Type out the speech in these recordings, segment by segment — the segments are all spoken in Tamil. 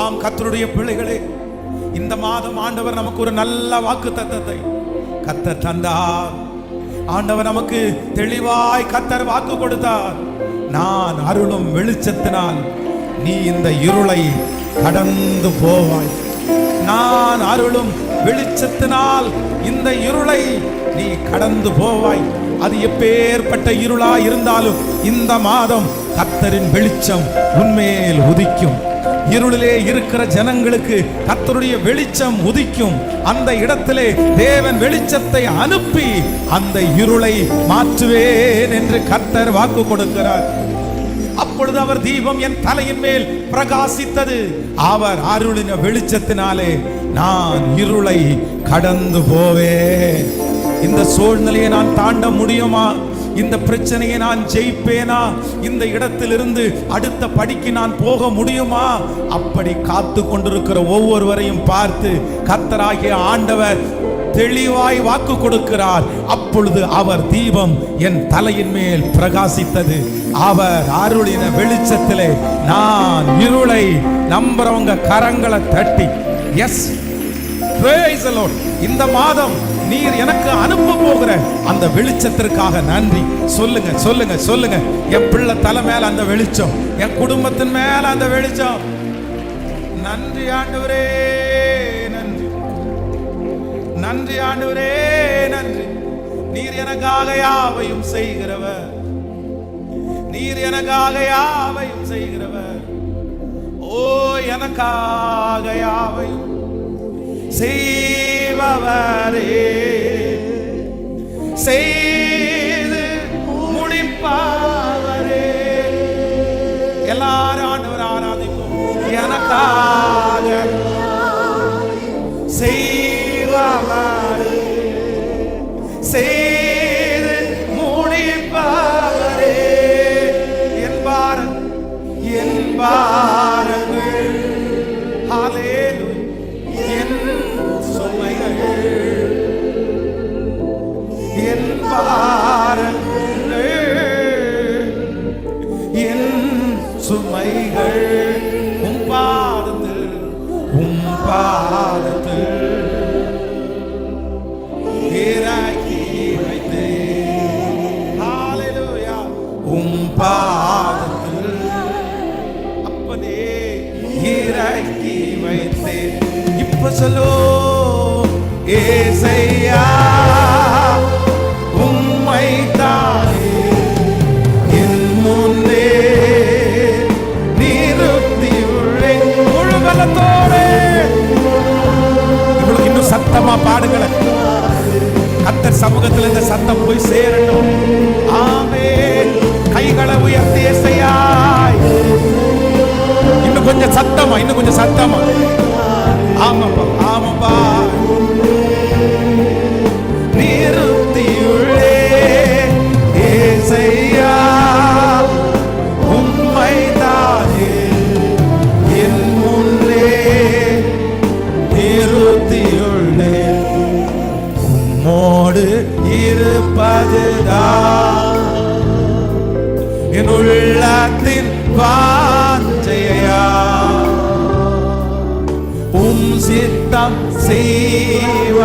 ஆம் கத்தருடைய பிள்ளைகளே இந்த மாதம் ஆண்டவர் நமக்கு ஒரு நல்ல வாக்கு தத்தத்தை கத்தர் தந்தார். ஆண்டவர் நமக்கு தெளிவாய் கத்தர் வாக்கு கொடுத்தார். நான் அருளும் வெளிச்சத்தினால் நீ இந்த இருளை கடந்து போவாய். நான் அருளும் வெளிச்சத்தினால் இந்த இருளை நீ கடந்து போவாய். அது எப்பேற்பட்ட இருளா இருந்தாலும் இந்த மாதம் கத்தரின் வெளிச்சம் உன்மேல் உதிக்கும். இருளிலே இருக்கிற ஜனங்களுக்கு கத்தருடைய வெளிச்சம் உதிக்கும். அந்த இடத்திலே தேவன் வெளிச்சத்தை அனுப்பி அந்த இருளை மாற்றுவேன் என்று கத்தர் வாக்கு கொடுக்கிறார். அப்பொழுது அவர் தீபம் என் தலையின் மேல் பிரகாசித்தது. அவர் அருளின வெளிச்சத்தினாலே நான் இருளை கடந்து போவேன். இந்த சூழ்நிலையை நான் தாண்ட முடியுமா? இந்த பிரச்சனையை நான் ஜெயிப்பேனா? இந்த இடத்திலிருந்து அடுத்த படிக்கு நான் போக முடியுமா? அப்படி காத்து கொண்டிருக்கிற ஒவ்வொருவரையும் பார்த்து கத்தராகிய ஆண்டவர் தெளிவாய் வாக்கு கொடுக்கிறார். அப்பொழுது அவர் தீபம் என் தலையின் மேல் பிரகாசித்தது. அவர் அருளின வெளிச்சத்திலே நான் இருளை நம்புறவங்க கரங்களை தட்டி எஸ் இந்த மாதம் நீர் எனக்கு அனுப்ப போகிற அந்த வெளிச்சத்திற்காக நன்றி. சொல்லுங்க சொல்லுங்க சொல்லுங்க. என் பிள்ளை தலை மேல அந்த வெளிச்சம். என் குடும்பத்தின் மேல அந்த வெளிச்சம். நன்றி ஆண்டவரே நன்றி. நன்றி ஆண்டவரே நன்றி. நீர் எனக்காக யாவையும் செய்கிறவர். நீர் எனக்காக யாவையும் செய்கிறவர். ஓ எனக்காக யாவையும் செய்பவரே. செய்து முடிப்பவரே. எல்லாரும் ஆண்டவர் ஆராதிப்போம். எனக்கா வைத்தேன். இப்ப சொல்லோ ஏசையா உம்மை தானே என் முன்னே நிறுத்தி உள்ளேன் முழு பலத்தோடு இவ்வளவு இன்னும் சத்தமா பாடுங்களேன் கத்தர் சமூகத்தில் இந்த சத்தம் போய் சேரணும் ஆமே கைகளை உயர்த்தி இசையாய் கொஞ்சம் சத்தமா இன்னும் கொஞ்சம் சத்தமா. ஆமாப்பா ஆமாப்பா.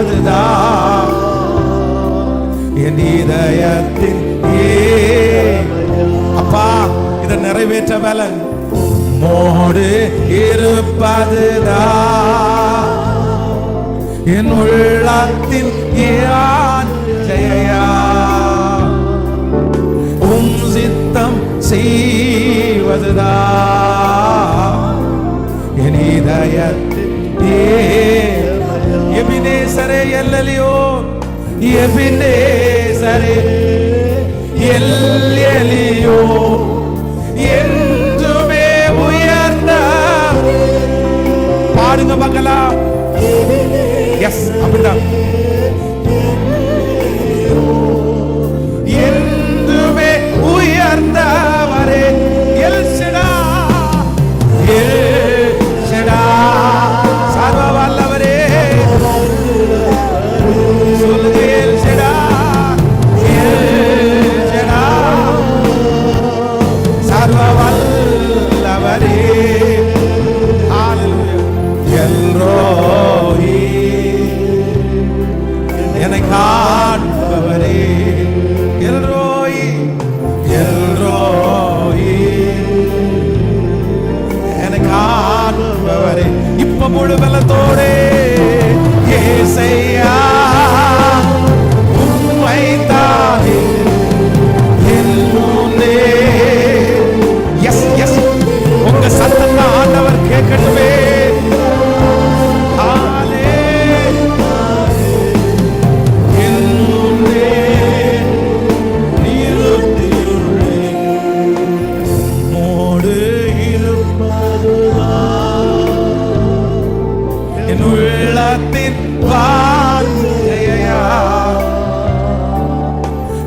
செய்வதுதான் என் இதயத்தின் ஏ- அப்பா இதை நிறைவேற்ற பலன் மோடு இருப்பதுதான் என் உள்ளத்தின் ஜெயா உம் சித்தம் செய்வதுதான் என் இதயத்தின் எபினேசரே எல்லலியோ எபினேசரே எல்லியோ என்றுமே உயர்ந்த பாடுங்க பார்க்கலாம் எஸ் அப்படிதான்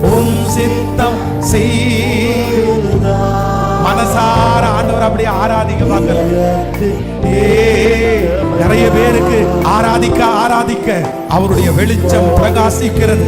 உம் சித்தம் செய்யுதா மனசார ஆண்டவர் அப்படியே ஆராதிக்க பார்க்கல நிறைய பேருக்கு ஆராதிக்க ஆராதிக்க. அவருடைய வெளிச்சம் பிரகாசிக்கிறது.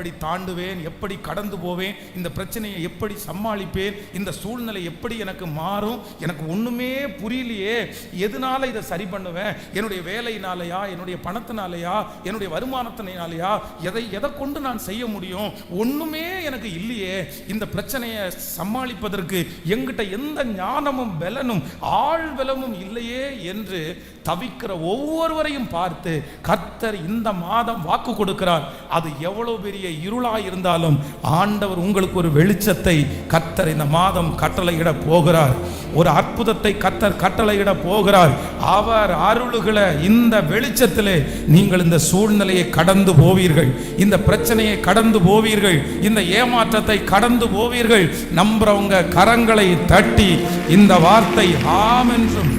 எப்படி தாண்டுவேன் எப்படி கடந்து போவேன் இந்த பிரச்சனையை எப்படி சமாளிப்பேன் இந்த சூழ்நிலை எப்படி எனக்கு மாறும் எனக்கு ஒன்றுமே புரியலையே. எதனால இதை சரி பண்ணுவேன்? என்னுடைய வேலையினாலையா என்னுடைய பணத்தினாலையா என்னுடைய வருமானத்தினாலையா எதை எதை கொண்டு நான் செய்ய முடியும்? ஒன்றுமே எனக்கு இல்லையே. இந்த பிரச்சனையை சமாளிப்பதற்கு எங்கிட்ட எந்த ஞானமும் பலனும் ஆழ்வலமும் இல்லையே என்று தவிக்கிற ஒவ்வொருவரையும் பார்த்து கர்த்தர் இந்த மாதம் வாக்கு கொடுக்கிறார். அது எவ்வளவு பெரிய இருளாக இருந்தாலும் ஆண்டவர் உங்களுக்கு ஒரு வெளிச்சத்தை கர்த்தர் இந்த மாதம் கட்டளையிட போகிறார். ஒரு அற்புதத்தை கர்த்தர் கட்டளையிட போகிறார். அவர் அருளுகிற இந்த வெளிச்சத்திலே நீங்கள் இந்த சூழ்நிலையை கடந்து போவீர்கள். இந்த பிரச்சனையை கடந்து போவீர்கள். இந்த ஏமாற்றத்தை கடந்து போவீர்கள். நம்புறவங்க கரங்களை தட்டி இந்த வார்த்தை ஆம் என்றும்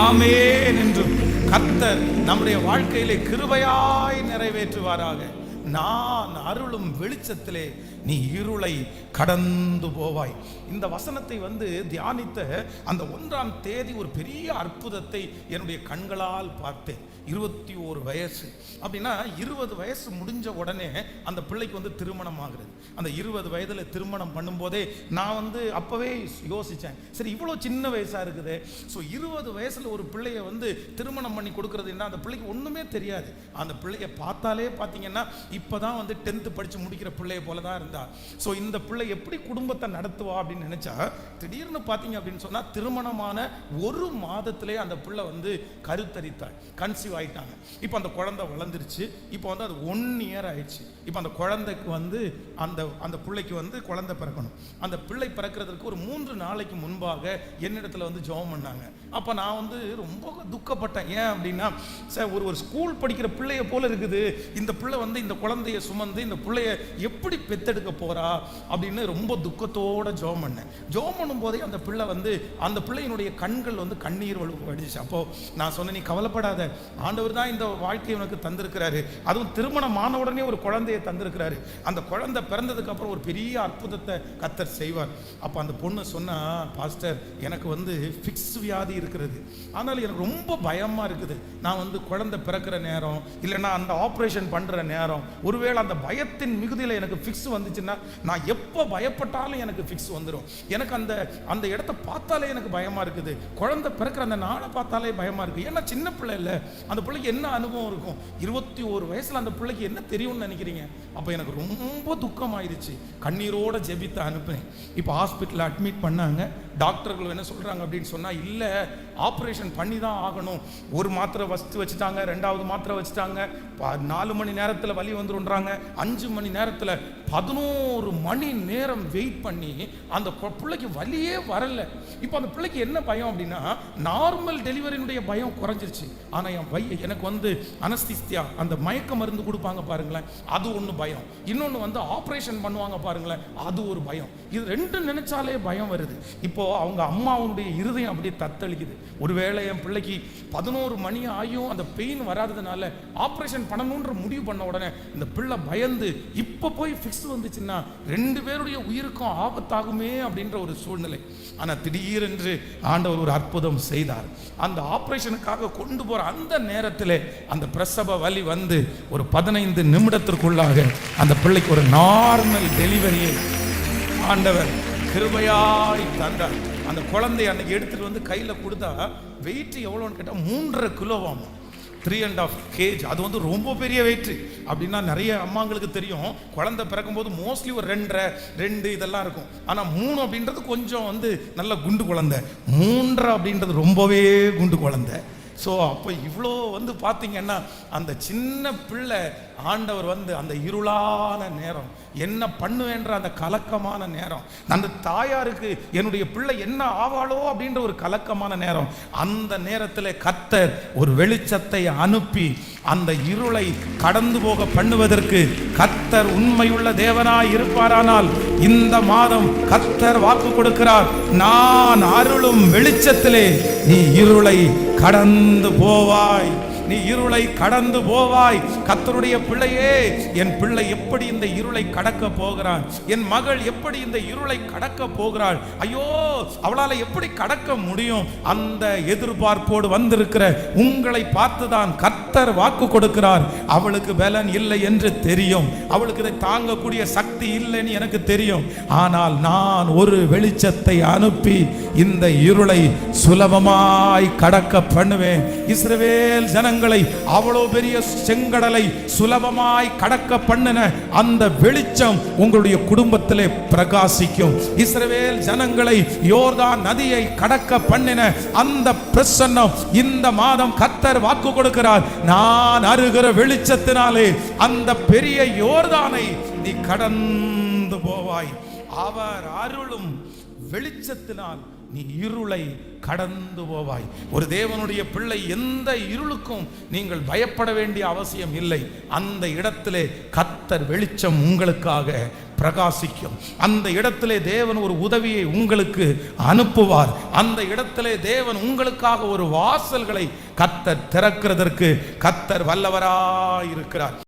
ஆமேன் என்றும் கர்த்தர் நம்முடைய வாழ்க்கையிலே கிருபையாய் நிறைவேற்றுவாராக. நான் அருளும் வெளிச்சத்திலே நீ இருளை கடந்து போவாய். இந்த வசனத்தை வந்து தியானித்த அந்த ஒன்றாம் தேதி ஒரு பெரிய அற்புதத்தை என்னுடைய கண்களால் பார்த்தேன். இருபத்தி ஓரு வயசு. அப்படின்னா இருபது வயசு முடிஞ்ச உடனே அந்த பிள்ளைக்கு வந்து திருமணம் ஆகுறது. அந்த இருபது வயதில் திருமணம் பண்ணும்போதே நான் வந்து அப்போவே யோசித்தேன் சரி இவ்வளோ சின்ன வயசாக இருக்குது. ஸோ இருபது வயசில் ஒரு பிள்ளையை வந்து திருமணம் பண்ணி கொடுக்குறதுன்னா அந்த பிள்ளைக்கு ஒன்றுமே தெரியாது. அந்த பிள்ளைய பார்த்தாலே பார்த்தீங்கன்னா இப்போ தான் வந்து டென்த்து படித்து முடிக்கிற பிள்ளையை போல தான் இருந்தா. ஸோ இந்த பிள்ளை எப்படி குடும்பத்தை நடத்துவா அப்படின்னு நினச்சா திடீர்னு பார்த்தீங்க அப்படின்னு சொன்னால் திருமணமான ஒரு மாதத்திலே அந்த பிள்ளை வந்து கருத்தரித்தாள் கன்சீவ் ஆயிட்டாங்க. இப்போ அந்த குழந்தை வளர்ந்துருச்சு. இப்போ வந்து அது ஒன் இயர் ஆயிடுச்சு. இப்போ அந்த குழந்தைக்கு வந்து அந்த அந்த பிள்ளைக்கு வந்து குழந்தை பிறக்கணும். அந்த பிள்ளை பிறக்கிறதுக்கு ஒரு மூன்று நாளைக்கு முன்பாக என்னிடத்துல வந்து ஜெபம் பண்ணாங்க. அப்போ நான் வந்து ரொம்ப துக்கப்பட்டேன். ஏன் அப்படின்னா சார் ஒரு ஒரு ஸ்கூல் படிக்கிற பிள்ளைய போல இருக்குது. இந்த பிள்ளை வந்து இந்த குழந்தைய சுமந்து இந்த பிள்ளைய எப்படி பெத்தெடுக்க போறா அப்படின்னு ரொம்ப துக்கத்தோட ஜெபம் பண்ணேன். ஜெபம் பண்ணும்போதே அந்த பிள்ளை வந்து அந்த பிள்ளையினுடைய கண்கள் வந்து கண்ணீர் வழு வடிச்சு அப்போ நான் சொன்னேன் நீ கவலைப்படாத. ஆண்டவர் தான் இந்த வாழ்க்கையை உனக்கு தந்திருக்கிறாரு. அதுவும் திருமணம் ஆன உடனே ஒரு குழந்தையை தந்திருக்கிறாரு. அந்த குழந்தை பிறந்ததுக்கு அப்புறம் ஒரு பெரிய அற்புதத்தை கத்தர் செய்வார். அப்போ அந்த பொண்ணு சொன்னா பாஸ்டர் எனக்கு வந்து ஃபிக்ஸ் வியாதி இருக்கிறது. ஆனால் எனக்கு ரொம்ப பயமா இருக்குது. நான் வந்து குழந்தை பிறக்கிற நேரம் இல்லைன்னா அந்த ஆப்ரேஷன் பண்ற நேரம் ஒருவேளை அந்த பயத்தின் மிகுதியில் எனக்கு ஃபிக்ஸ் வந்துச்சுன்னா நான் எப்போ பயப்பட்டாலும் எனக்கு ஃபிக்ஸ் வந்துடும் எனக்கு அந்த அந்த இடத்த பார்த்தாலே எனக்கு பயமா இருக்குது. குழந்தை பிறக்கிற அந்த நாளை பார்த்தாலே பயமா இருக்கு. ஏன்னா சின்ன பிள்ளை இல்லை. அந்த பிள்ளைக்கு என்ன அனுபவம் இருக்கும்? இருபத்தி ஒரு வயசில் அந்த பிள்ளைக்கு என்ன தெரியும்னு நினைக்கிறீங்க? அப்போ எனக்கு ரொம்ப துக்கம் ஆயிடுச்சு கண்ணீரோட ஜெபித்த அனுப்புனேன். இப்போ ஹாஸ்பிட்டலில் அட்மிட் பண்ணாங்க. டாக்டர்கள் என்ன சொல்கிறாங்க அப்படின்னு சொன்னால் இல்லை ஆப்ரேஷன் பண்ணி தான் ஆகணும். ஒரு மாத்திரை வசித்து வச்சுட்டாங்க ரெண்டாவது மாத்திரை வச்சுட்டாங்க. நாலு மணி நேரத்தில் வலி வந்துருன்றாங்க அஞ்சு மணி நேரத்தில் பதினோரு மணி நேரம் வெயிட் பண்ணி அந்த பிள்ளைக்கு வலியே வரல. இப்போ அந்த பிள்ளைக்கு என்ன பயம் அப்படின்னா நார்மல் டெலிவரியினுடைய பயம் குறைஞ்சிருச்சு. ஆனால் என் பைய எனக்கு வந்து அனஸ்திஸ்தியா அந்த மயக்க மருந்து கொடுப்பாங்க பாருங்களேன் அது ஒன்று பயம். இன்னொன்று வந்து ஆப்ரேஷன் பண்ணுவாங்க பாருங்களேன் அது ஒரு பயம். இது ரெண்டும் நினைச்சாலே பயம் வருது. இப்போ அவங்க அம்மாவுடைய இருதயம் அப்படியே தத்தளிக்குது. ஒருவேளை என் பிள்ளைக்கு பதினோரு மணி ஆகியும் அந்த பெயின் வராததுனால ஆப்ரேஷன் பண்ணணுன்ற முடிவு பண்ண உடனே இந்த பிள்ளை பயந்து இப்போ போய் ஃபிக்ஸ் வந்துச்சுன்னா ரெண்டு பேருடைய உயிருக்கும் ஆபத்தாகுமே அப்படின்ற ஒரு சூழ்நிலை. ஆனால் திடீரென்று ஆண்டவர் ஒரு அற்புதம் செய்தார். அந்த ஆப்ரேஷனுக்காக கொண்டு போகிற அந்த நேரத்தில் அந்த பிரசவ வலி வந்து ஒரு பதினைந்து நிமிடத்திற்குள்ளாக அந்த பிள்ளைக்கு ஒரு நார்மல் டெலிவரியை ஆண்டவர் கிருபையாய் தந்தார் அந்த குழந்தைய அன்னைக்கு எடுத்துட்டு வந்து கையில் கொடுத்தா வெயிட் எவ்வளோன்னு கேட்டால் மூன்றரை கிலோவாம் three and half K G அது வந்து ரொம்ப பெரிய வெயிட்டு அப்படின்னா நிறைய அம்மாங்களுக்கு தெரியும். குழந்தை பிறக்கும்போது மோஸ்ட்லி ஒரு ரெண்டரை ரெண்டு இதெல்லாம் இருக்கும். ஆனால் மூணு அப்படின்றது கொஞ்சம் வந்து நல்ல குண்டு குழந்தை. மூன்றரை அப்படின்றது ரொம்பவே குண்டு குழந்தை. ஸோ அப்போ இவ்வளோ வந்து பார்த்தீங்கன்னா அந்த சின்ன பிள்ளை ஆண்டவர் வந்து அந்த இருளான நேரம் என்ன பண்ணுவேன்ற அந்த கலக்கமான நேரம் அந்த தாயாருக்கு என்னுடைய பிள்ளை என்ன ஆவாளோ அப்படின்ற ஒரு கலக்கமான நேரம் அந்த நேரத்தில் கத்தர் ஒரு வெளிச்சத்தை அனுப்பி அந்த இருளை கடந்து போக பண்ணுவதற்கு கத்தர் உண்மையுள்ள தேவனாய் இருப்பாரானால் இந்த மாதம் கத்தர் வாக்கு கொடுக்கிறார். நான் அருளும் வெளிச்சத்திலே நீ இருளை கடந்து போவாய். நீ இருளை கடந்து போவாய். கத்தருடைய பிள்ளையே என் பிள்ளை எப்படி இந்த இருளை கடக்க போகிறான்? என் மகள் எப்படி இந்த இருளை கடக்க போகிறாள்? ஐயோ அவளால எப்படி கடக்க முடியும்? அந்த எதிர்பார்ப்போடு வந்திருக்கிற உங்களை பார்த்துதான் கத்தர் வாக்கு கொடுக்கிறார். அவளுக்கு பலன் இல்லை என்று தெரியும். அவளுக்கு இதை தாங்கக்கூடிய சக்தி இல்லைன்னு எனக்கு தெரியும். ஆனால் நான் ஒரு வெளிச்சத்தை அனுப்பி இந்த இருளை சுலபமாய் கடக்க பண்ணுவேன். இஸ்ரவேல் ஜனங்களை அவ்வளோ பெரிய செங்கடலை சுலபமாய் கடக்க பண்ணின அந்த வெளிச்சம் உங்களுடைய குடும்பத்திலே பிரகாசிக்கும். இஸ்ரவேல் ஜனங்களை யோர்தான் நதியை கடக்க பண்ணின அந்த பிரசன்னம் இந்த மாதம் கத்தர் வாக்கு கொடுக்கிறார். நான் அருகிற வெளிச்சத்தினாலே அந்த பெரிய யோர்தானை நீ கடந்து போவாய். அவர் அருளும் வெளிச்சத்தினால் நீ இருளை கடந்து போவாய். ஒரு தேவனுடைய பிள்ளை எந்த இருளுக்கும் நீங்கள் பயப்பட வேண்டிய அவசியம் இல்லை. அந்த இடத்திலே கத்தர் வெளிச்சம் உங்களுக்காக பிரகாசிக்கும். அந்த இடத்திலே தேவன் ஒரு உதவியை உங்களுக்கு அனுப்புவார். அந்த இடத்திலே தேவன் உங்களுக்காக ஒரு வாசல்களை கத்தர் திறக்கிறதற்கு கத்தர் வல்லவராயிருக்கிறார்.